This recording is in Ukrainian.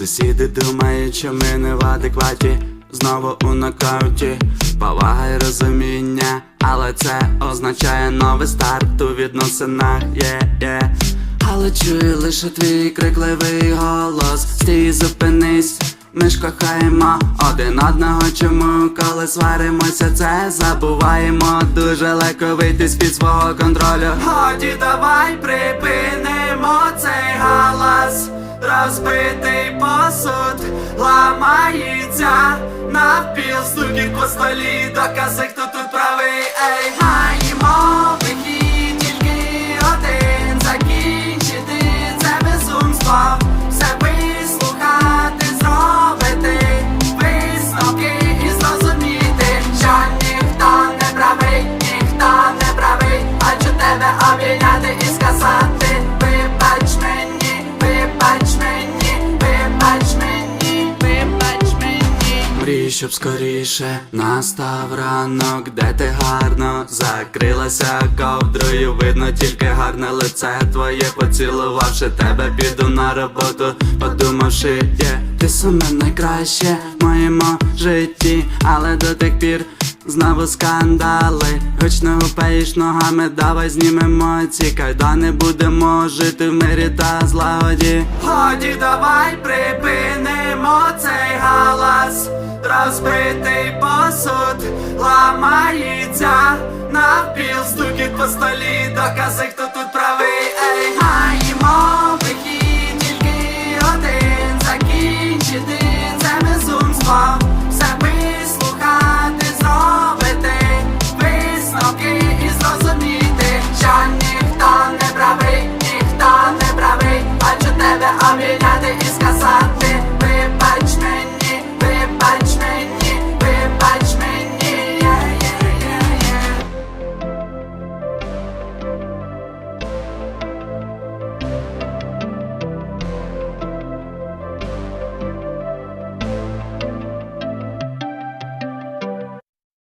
Сусіди думають, що ми не в адекваті, знову у нокауті, повага і розуміння, але це означає новий старт у відносинах, є, є. Але чую лише твій крикливий голос. Стій, зупинись, ми ж кохаємо один одного, чому коли сваримося, це забуваємо? Дуже легко вийти з-під свого контролю. Годі, давай припинимо цей галас, розбитий посуд ламається. Навпіл стукіт по столі, докази, хто тут правий, ей, маємо Мрій, щоб скоріше настав ранок, де ти гарно закрилася ковдрою. Видно тільки гарне лице твоє, поцілувавши тебе, піду на роботу, подумавши, є ти саме найкраще в моєму житті, але до тих пір. Знову скандали, гучно гупаєш ногами, давай знімемо ці кайдани, будемо жити в мирі та злагоді. Годі, давай припинимо цей галас, розбитий посуд ламається навпіл стукіт по столі, докази, хто тут правий.